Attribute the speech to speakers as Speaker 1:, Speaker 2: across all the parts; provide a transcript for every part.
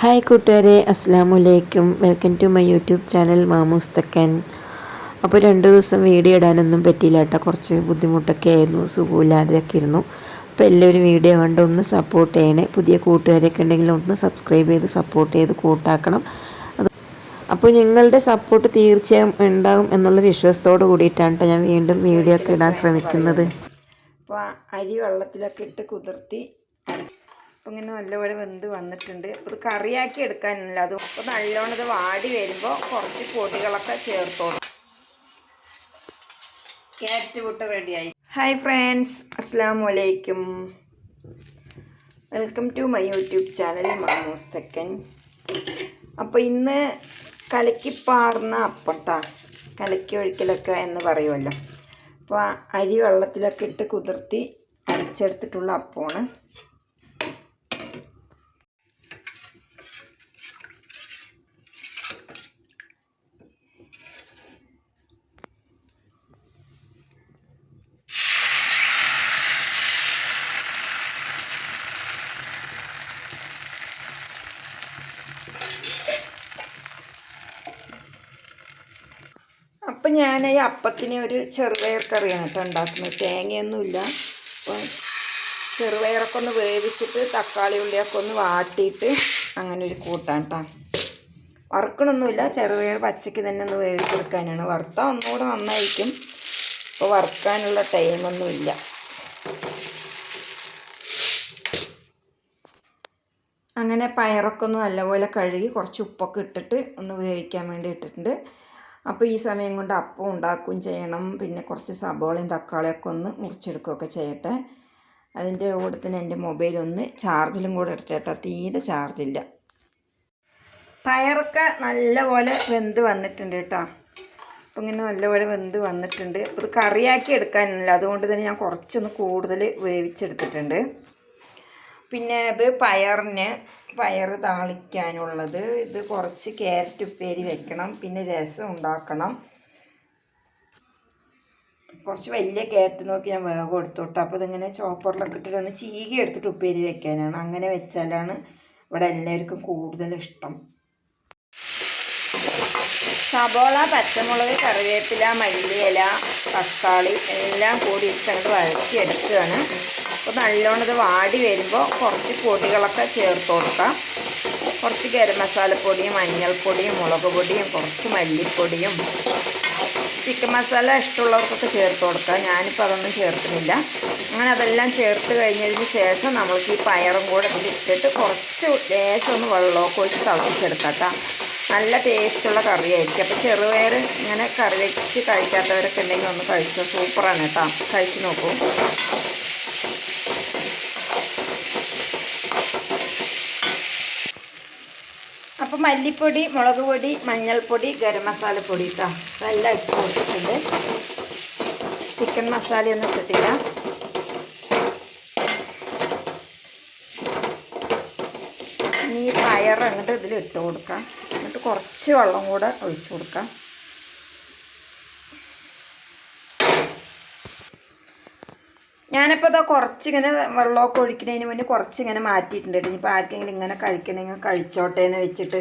Speaker 1: Hi കൂട്ടുകാരെ. അസ്സാം വലൈക്കും welcome to my YouTube channel Mamoos Thakkan അപ്പോൾ രണ്ട് ദിവസം വീഡിയോ ഇടാനൊന്നും പറ്റിയില്ല കേട്ടോ. കുറച്ച് ബുദ്ധിമുട്ടൊക്കെ ആയിരുന്നു. സുഖമില്ലാതെയൊക്കെ ഇരുന്നു. അപ്പോൾ എല്ലാവരും വീഡിയോ കണ്ട് ഒന്ന് സപ്പോർട്ട് ചെയ്യണേ. പുതിയ കൂട്ടുകാരൊക്കെ ഉണ്ടെങ്കിൽ ഒന്ന് സബ്സ്ക്രൈബ് ചെയ്ത് സപ്പോർട്ട് ചെയ്ത് കൂട്ടാക്കണം. അപ്പോൾ നിങ്ങളുടെ സപ്പോർട്ട് തീർച്ചയായും ഉണ്ടാകും എന്നുള്ള വിശ്വാസത്തോട് കൂടിയിട്ടാണ് കേട്ടോ ഞാൻ വീണ്ടും വീഡിയോ ഒക്കെ ഇടാൻ ശ്രമിക്കുന്നത്.
Speaker 2: അപ്പോൾ അരി വെള്ളത്തിലൊക്കെ ഇട്ട് കുതിർത്തി. അപ്പോൾ ഇങ്ങനെ നല്ലപോലെ വെന്ത് വന്നിട്ടുണ്ട്. അപ്പോൾ ഇത് കറിയാക്കി എടുക്കാനല്ല അതും അപ്പോൾ നല്ലോണം ഇത് വാടി വരുമ്പോൾ കുറച്ച് പൊടികളൊക്കെ ചേർത്തോളും. ക്യാരറ്റ് വിട്ട് റെഡിയായി. ഹായ് ഫ്രണ്ട്സ് അസ്സാം വലൈക്കും welcome to my YouTube channel Mamos Thekkan അപ്പോൾ ഇന്ന് കലക്കിപ്പാർന്ന അപ്പട്ടാ കലക്കി ഒഴിക്കലൊക്കെ എന്ന് പറയുമല്ലോ. അപ്പോൾ അരി വെള്ളത്തിലൊക്കെ ഇട്ട് കുതിർത്തി അരച്ചെടുത്തിട്ടുള്ള അപ്പമാണ്. അപ്പം ഞാൻ ഈ അപ്പത്തിന് ഒരു ചെറുപയർ കറിയാണ് കേട്ടോ ഉണ്ടാക്കുന്നത്. തേങ്ങയൊന്നുമില്ല. അപ്പം ചെറുപയറൊക്കെ ഒന്ന് വേവിച്ചിട്ട് തക്കാളി ഉള്ളിയൊക്കെ ഒന്ന് വാട്ടിയിട്ട് അങ്ങനെ ഒരു കൂട്ടാൻ കേട്ടോ. വറുക്കണമൊന്നുമില്ല ചെറുപയർ പച്ചയ്ക്ക് തന്നെ ഒന്ന് വേവിച്ചെടുക്കാനാണ് വറുത്താൽ ഒന്നുകൂടെ നന്നായിരിക്കും. അപ്പോൾ വറുക്കാനുള്ള ടൈമൊന്നുമില്ല അങ്ങനെ പയറൊക്കെ ഒന്ന് നല്ലപോലെ കഴുകി കുറച്ച് ഉപ്പൊക്കെ ഇട്ടിട്ട് ഒന്ന് വേവിക്കാൻ വേണ്ടി ഇട്ടിട്ടുണ്ട്. അപ്പോൾ ഈ സമയം കൊണ്ട് അപ്പം ഉണ്ടാക്കുകയും ചെയ്യണം. പിന്നെ കുറച്ച് സബോളയും തക്കാളിയൊക്കെ ഒന്ന് മുറിച്ചെടുക്കുകയൊക്കെ ചെയ്യട്ടെ. അതിന്റെ കൂടെ തന്നെ എന്റെ മൊബൈൽ ഒന്ന് ചാർജിലും കൂടെ ഇട്ടിട്ടോ തീരെ ചാർജില്ല. പയറൊക്കെ നല്ലപോലെ വെന്ത് വന്നിട്ടുണ്ട് കേട്ടോ. അപ്പം ഇങ്ങനെ നല്ലപോലെ വെന്ത് വന്നിട്ടുണ്ട്. അപ്പോൾ ഇത് കറിയാക്കി എടുക്കാനല്ല അതുകൊണ്ട് തന്നെ ഞാൻ കുറച്ചൊന്ന് കൂടുതൽ വേവിച്ചെടുത്തിട്ടുണ്ട്. പിന്നെ അത് പയറിന് പയർ താളിക്കാനുള്ളത്. ഇത് കുറച്ച് ക്യാരറ്റ് ഉപ്പേരി വെക്കണം. പിന്നെ രസം ഉണ്ടാക്കണം. കുറച്ച് വലിയ ക്യാരറ്റ് നോക്കി ഞാൻ വേഗം എടുത്തു കേട്ടോ. അപ്പോൾ ഇതിങ്ങനെ ചോപ്പറിലൊക്കെ ഇട്ടിട്ട് ഒന്ന് ചീകി എടുത്തിട്ട് ഉപ്പേരി വെക്കാനാണ്. അങ്ങനെ വെച്ചാലാണ് ഇവിടെ എല്ലാവർക്കും കൂടുതൽ ഇഷ്ടം. സബോള പച്ചമുളക് കറിവേപ്പില മല്ലിയില തക്കാളി എല്ലാം കൂടി ഇട്ടങ്ങോട്ട് വഴറ്റിയെടുക്കുകയാണ്. അപ്പോൾ നല്ലോണം ഇത് വാടി വരുമ്പോൾ കുറച്ച് പൊടികളൊക്കെ ചേർത്ത് കൊടുക്കാം. കുറച്ച് ഗരം മസാലപ്പൊടിയും മഞ്ഞൾപ്പൊടിയും മുളക് പൊടിയും കുറച്ച് മല്ലിപ്പൊടിയും. ചിക്കൻ മസാല ഇഷ്ടമുള്ളവർക്കൊക്കെ ചേർത്ത് കൊടുക്കാം. ഞാനിപ്പോൾ അതൊന്നും ചേർക്കുന്നില്ല. അങ്ങനെ അതെല്ലാം ചേർത്ത് കഴിഞ്ഞതിന് ശേഷം നമ്മൾക്ക് ഈ പയറും കൂടെ ഇതിലിട്ടിട്ട് കുറച്ച് ലേശം ഒന്ന് വെള്ളമൊക്കെ ഒഴിച്ച് തിളപ്പിച്ചെടുക്കാം കേട്ടോ. നല്ല ടേസ്റ്റുള്ള കറിയായിരിക്കും. അപ്പോൾ ചെറുപയർ ഇങ്ങനെ കറി വെച്ച് കഴിക്കാത്തവരൊക്കെ ഉണ്ടെങ്കിൽ ഒന്ന് കഴിച്ചോ സൂപ്പറാണ് കേട്ടോ. കഴിച്ച് നോക്കൂ. അപ്പോൾ മല്ലിപ്പൊടി മുളക് പൊടി മഞ്ഞൾപ്പൊടി ഗരം മസാലപ്പൊടി കേട്ടോ അതെല്ലാം ഇട്ട് കൊടുത്തിട്ടുണ്ട് ചിക്കൻ മസാലയൊന്നും ഇട്ടിട്ടില്ല. ഇനി ഈ പയർ ഇതിൽ ഇട്ട് കൊടുക്കാം. എന്നിട്ട് കുറച്ച് വെള്ളം കൂടെ ഒഴിച്ചു കൊടുക്കാം. ഞാനിപ്പോൾ ഇതാ കുറച്ചിങ്ങനെ വെള്ളമൊക്കെ ഒഴിക്കുന്നതിന് മുന്നേ കുറച്ചിങ്ങനെ മാറ്റിയിട്ടുണ്ട് ഇനിയിപ്പോൾ ആർക്കെങ്കിലും ഇങ്ങനെ കഴിക്കണമെങ്കിൽ കഴിച്ചോട്ടെ എന്ന് വെച്ചിട്ട്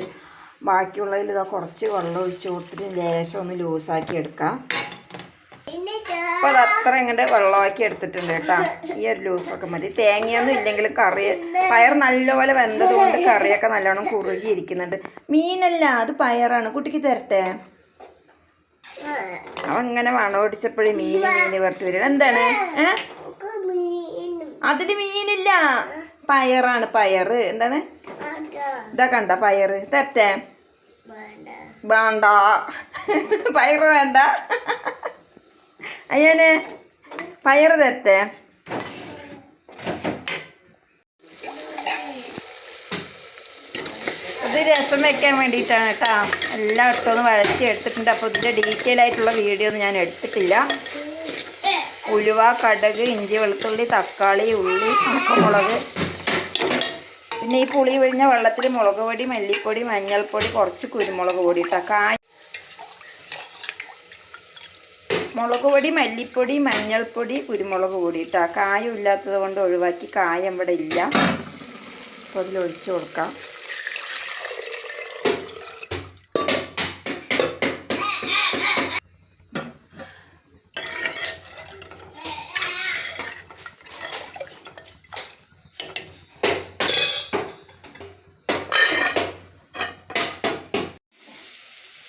Speaker 2: ബാക്കിയുള്ളതിൽ ഇതാ കുറച്ച് വെള്ളം ഒഴിച്ച് കൊടുത്തിട്ട് ലേശം ഒന്ന് ലൂസാക്കി എടുക്കാം. അപ്പോൾ അത് അത്ര ഇങ്ങോട്ട് വെള്ളമാക്കി എടുത്തിട്ടുണ്ട് കേട്ടോ. ഈ ഒരു ലൂസൊക്കെ മതി. തേങ്ങയൊന്നും ഇല്ലെങ്കിലും കറി പയർ നല്ലപോലെ വെന്തത് കൊണ്ട് കറിയൊക്കെ നല്ലോണം കുറുകി ഇരിക്കുന്നുണ്ട് മീനല്ല അത് പയറാണ്. കുട്ടിക്ക് തരട്ടെ? അവങ്ങനെ ഇങ്ങനെ മണമൊടിച്ചപ്പോഴേ മീൻ മീന് പുറത്ത് വരണം എന്താണ്? ഏ? അതിന് മീനില്ല. പയറാണ് പയറ്. എന്താണ്? ഇതാ കണ്ട പയറ്. തെറ്റേ? വേണ്ട. പയറ് വേണ്ട. അയ്യനെ പയറ് തരട്ടെ ഇത് രസം വെക്കാൻ വേണ്ടിയിട്ടാണ് കേട്ടോ. എല്ലായിടത്തും വഴറ്റി എടുത്തിട്ടുണ്ട് അപ്പോൾ ഇതിന്റെ ഡീറ്റെയിൽ ആയിട്ടുള്ള വീഡിയോ ഒന്നും ഞാൻ എടുത്തിട്ടില്ല. ഉലുവ കടുക് ഇഞ്ചി വെളുത്തുള്ളി തക്കാളി ഉള്ളി ഉണക്കമുളക്. പിന്നെ ഈ പുളി വിഴിഞ്ഞ വെള്ളത്തിൽ മുളക് പൊടി മല്ലിപ്പൊടി മഞ്ഞൾപ്പൊടി കുറച്ച് കുരുമുളക് പൊടി ഇട്ടാൽ മുളക് പൊടി മല്ലിപ്പൊടി മഞ്ഞൾപ്പൊടി കുരുമുളക് പൊടി ഇട്ടാൽ കായം ഇല്ലാത്തത് കൊണ്ട് ഒഴിവാക്കി കായം ഇവിടെ ഇല്ല. അപ്പോൾ അതിൽ ഒഴിച്ചു കൊടുക്കാം.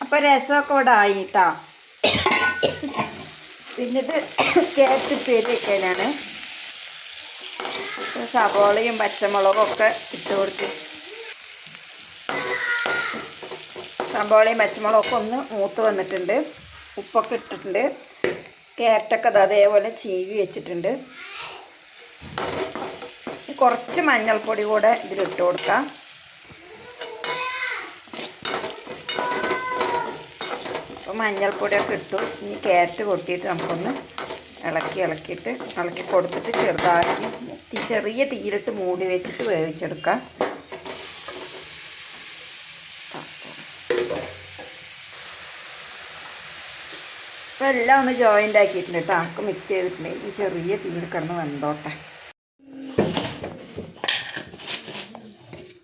Speaker 2: അപ്പോൾ രസമൊക്കെ ഇവിടെ ആയിട്ടാ. കേട്ടോ പിന്നിട്ട് കേരറ്റ് സവോളയും പച്ചമുളകും ഒക്കെ ഇട്ട് കൊടുത്ത്. സവോളയും പച്ചമുളകൊക്കെ ഒന്ന് മൂത്ത് വന്നിട്ടുണ്ട്. ഉപ്പൊക്കെ ഇട്ടിട്ടുണ്ട്. ക്യാരറ്റൊക്കെ അത് അതേപോലെ ചീവി വെച്ചിട്ടുണ്ട്. കുറച്ച് മഞ്ഞൾപ്പൊടി കൂടെ ഇതിലിട്ട് കൊടുക്കാം. അപ്പോൾ മഞ്ഞൾപ്പൊടിയൊക്കെ ഇട്ടു. ഇനി ക്യാരറ്റ് കൊട്ടിയിട്ട് നമുക്കൊന്ന് ഇളക്കി ഇളക്കിയിട്ട് ഇളക്കി കൊടുത്തിട്ട് ചെറുതാക്കി തീ ചെറിയ തീരിട്ട് മൂടി വെച്ചിട്ട് വേവിച്ചെടുക്കാം. അപ്പോൾ എല്ലാം ഒന്ന് ജോയിന്റ് ആക്കിയിട്ടുണ്ട് കേട്ടോ. ആക്ക് മിക്സ് ചെയ്തിട്ടുണ്ട്. ഈ ചെറിയ തീയിൽ കിടന്ന് വെന്തോട്ടെ.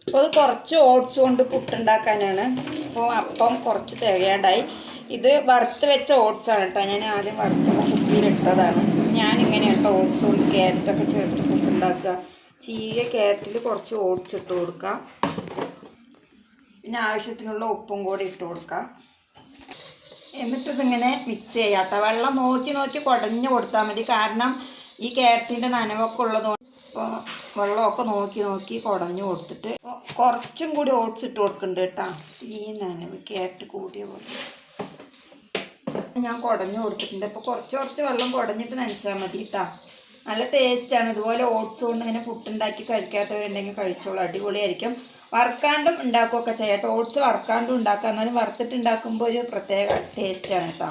Speaker 2: അപ്പോൾ അത് കുറച്ച് ഓട്സ് കൊണ്ട് പുട്ടുണ്ടാക്കാനാണ്. അപ്പോൾ അപ്പം കുറച്ച് തികയാണ്ടായി. ഇത് വറുത്ത് വെച്ച ഓട്സ് ആണ് കേട്ടോ. ഞാൻ ആദ്യം വറുത്ത് കുപ്പിയിലിട്ടതാണ് ഇങ്ങനെ കേട്ടോ ഓട്സ് കൊണ്ട് ക്യാരറ്റൊക്കെ ചേർത്ത് ഉണ്ടാക്കുക ചീയ ക്യാരറ്റിൽ കുറച്ച് ഓട്സ് ഇട്ട് കൊടുക്കാം പിന്നെ ആവശ്യത്തിനുള്ള ഉപ്പും കൂടി ഇട്ട് കൊടുക്കാം എന്നിട്ട് ഇതിങ്ങനെ മിക്സ് ചെയ്യാം കേട്ടോ. വെള്ളം നോക്കി നോക്കി കുടഞ്ഞു കൊടുത്താൽ മതി. കാരണം ഈ ക്യാരറ്റിന്റെ നനവൊക്കെ ഉള്ളത് ഇപ്പോൾ വെള്ളമൊക്കെ നോക്കി നോക്കി കുടഞ്ഞു കൊടുത്തിട്ട് കുറച്ചും കൂടി ഓട്സ് ഇട്ട് കൊടുക്കുന്നുണ്ട് കേട്ടോ. ഈ നനവ് ക്യാരറ്റ് കൂടിയ പോലെ. ഞാൻ കുടഞ്ഞു കൊടുത്തിട്ടുണ്ട്. അപ്പോൾ കുറച്ച് കുറച്ച് വെള്ളം കുടഞ്ഞിട്ട് നനച്ചാൽ മതി കേട്ടോ നല്ല ടേസ്റ്റാണ് ഇതുപോലെ ഓട്സ് കൊണ്ട് ഇങ്ങനെ പുട്ടുണ്ടാക്കി കഴിക്കാത്തവരുണ്ടെങ്കിൽ കഴിച്ചോളൂ. അടിപൊളിയായിരിക്കും. വറുക്കാണ്ടും ഉണ്ടാക്കുകയൊക്കെ ചെയ്യാം. കേട്ടോ ഓട്സ് വറുക്കാണ്ടും ഉണ്ടാക്കാം. എന്നാലും വറുത്തിട്ട് ഉണ്ടാക്കുമ്പോൾ ഒരു പ്രത്യേക ടേസ്റ്റാണ് കേട്ടോ